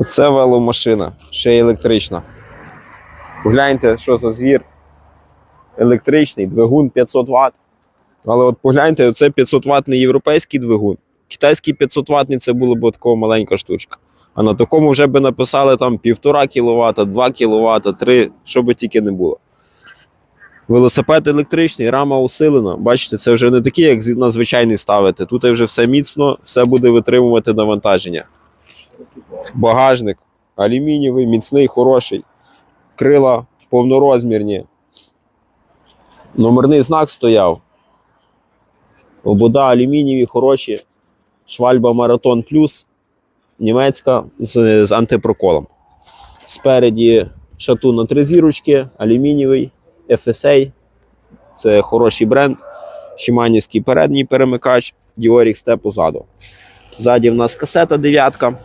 Оце веломашина, ще й електрична. Погляньте, що за звір. Електричний, двигун 500 Вт. Але от погляньте, оце 500 ватний європейський двигун. Китайський 500 ватний це була б така маленька штучка. А на такому вже би написали там 1,5 кВт, 2 кВт, 3, що би тільки не було. Велосипед електричний, рама усилена. Бачите, це вже не такі, як на звичайний ставити. Тут вже все міцно, все буде витримувати навантаження. Багажник алюмінієвий, міцний, хороший. Крила повнорозмірні. Номерний знак стояв. Обода алюмінієві, хороші. Швальба Маратон Плюс. Німецька з, з антипроколом. Спереді шатун на три зірочки, алюмінієвий, FSA. Це хороший бренд. Шиманівський передній перемикач, Diorix T позаду. Ззаді в нас касета дев'ятка.